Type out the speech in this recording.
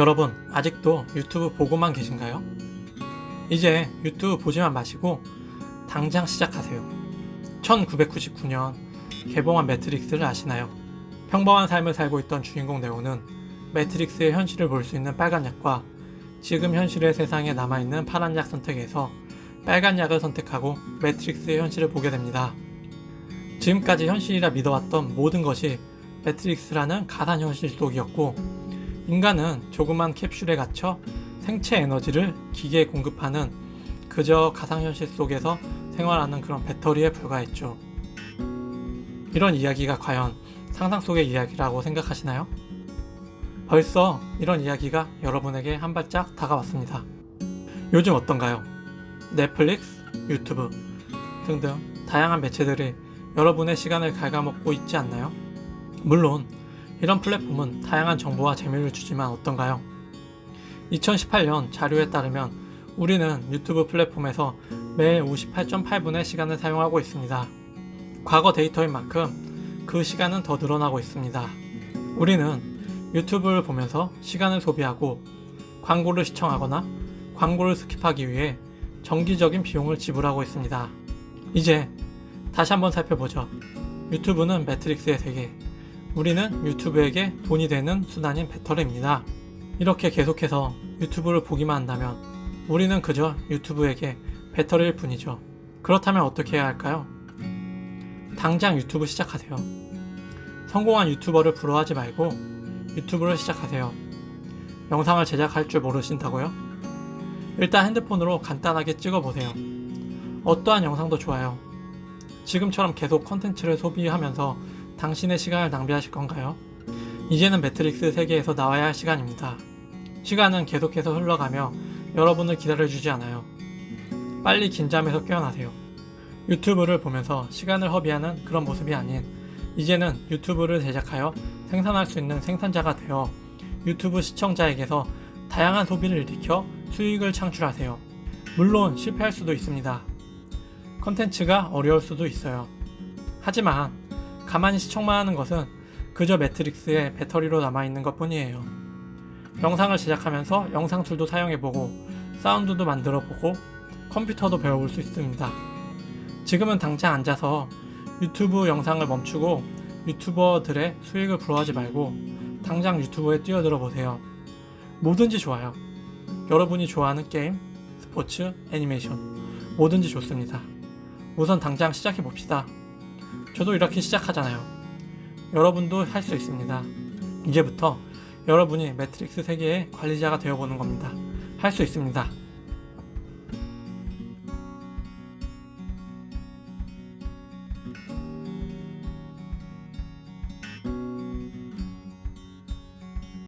여러분, 아직도 유튜브 보고만 계신가요? 이제 유튜브 보지만 마시고 당장 시작하세요. 1999년 개봉한 매트릭스를 아시나요? 평범한 삶을 살고 있던 주인공 네오는 매트릭스의 현실을 볼 수 있는 빨간 약과 지금 현실의 세상에 남아있는 파란 약 선택에서 빨간 약을 선택하고 매트릭스의 현실을 보게 됩니다. 지금까지 현실이라 믿어왔던 모든 것이 매트릭스라는 가상 현실 속이었고 인간은 조그만 캡슐에 갇혀 생체 에너지를 기계에 공급하는 그저 가상현실 속에서 생활하는 그런 배터리에 불과했죠. 이런 이야기가 과연 상상 속의 이야기라고 생각하시나요? 벌써 이런 이야기가 여러분에게 한 발짝 다가왔습니다. 요즘 어떤가요? 넷플릭스, 유튜브 등등 다양한 매체들이 여러분의 시간을 갉아먹고 있지 않나요? 물론 이런 플랫폼은 다양한 정보와 재미를 주지만 어떤가요? 2018년 자료에 따르면 우리는 유튜브 플랫폼에서 매일 58.8분의 시간을 사용하고 있습니다. 과거 데이터인 만큼 그 시간은 더 늘어나고 있습니다. 우리는 유튜브를 보면서 시간을 소비하고 광고를 시청하거나 광고를 스킵하기 위해 정기적인 비용을 지불하고 있습니다. 이제 다시 한번 살펴보죠. 유튜브는 매트릭스의 세계, 우리는 유튜브에게 돈이 되는 수단인 배터리입니다. 이렇게 계속해서 유튜브를 보기만 한다면 우리는 그저 유튜브에게 배터리일 뿐이죠. 그렇다면 어떻게 해야 할까요? 당장 유튜브 시작하세요. 성공한 유튜버를 부러워하지 말고 유튜브를 시작하세요. 영상을 제작할 줄 모르신다고요? 일단 핸드폰으로 간단하게 찍어보세요. 어떠한 영상도 좋아요. 지금처럼 계속 컨텐츠를 소비하면서 당신의 시간을 낭비하실 건가요? 이제는 매트릭스 세계에서 나와야 할 시간입니다. 시간은 계속해서 흘러가며 여러분을 기다려주지 않아요. 빨리 긴잠에서 깨어나세요. 유튜브를 보면서 시간을 허비하는 그런 모습이 아닌 이제는 유튜브를 제작하여 생산할 수 있는 생산자가 되어 유튜브 시청자에게서 다양한 소비를 일으켜 수익을 창출하세요. 물론 실패할 수도 있습니다. 컨텐츠가 어려울 수도 있어요. 하지만 가만히 시청만 하는 것은 그저 매트릭스의 배터리로 남아있는 것 뿐이에요. 영상을 제작하면서 영상 툴도 사용해보고 사운드도 만들어보고 컴퓨터도 배워볼 수 있습니다. 지금은 당장 앉아서 유튜브 영상을 멈추고 유튜버들의 수익을 부러워하지 말고 당장 유튜브에 뛰어들어 보세요. 뭐든지 좋아요. 여러분이 좋아하는 게임, 스포츠, 애니메이션 뭐든지 좋습니다. 우선 당장 시작해 봅시다. 저도 이렇게 시작하잖아요. 여러분도 할 수 있습니다. 이제부터 여러분이 매트릭스 세계의 관리자가 되어보는 겁니다. 할 수 있습니다.